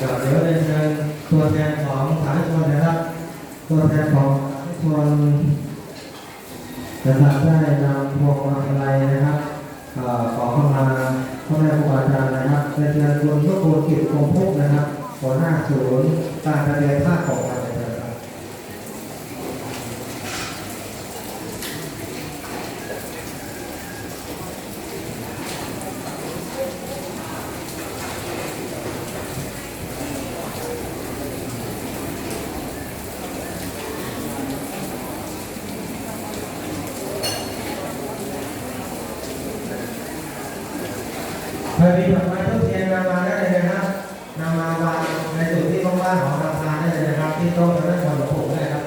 กับเดี๋ยวเรียนเชิญตัวแทนของสาธารณชนนะครับ ตัวแทนของสาธารณชนจะทำได้นำพวงมาลัยนะครับขอเข้ามาพ่อแม่ครูอาจารย์นะครับเรียนเชิญคุณทุกคนกิจคงพุกนะครับหัวหน้าศูนย์การทะเลภาคของ เคยมีดอกไม้ทุกเทียนนำมาได้เลยนะครับนำมาวางในจุดที่ว่างๆของราคาได้เลยนะครับ ที่โต๊ะทางด้นบนของผมได้ครับ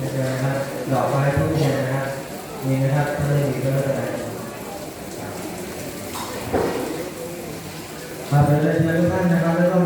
นะครับดอกไม้ทุกเทียนนะครับมีนะครับถ้าไม่มีก็ไม่เป็นไรครับเดี๋ยวเลยนเชิญทุกท่านนะครับ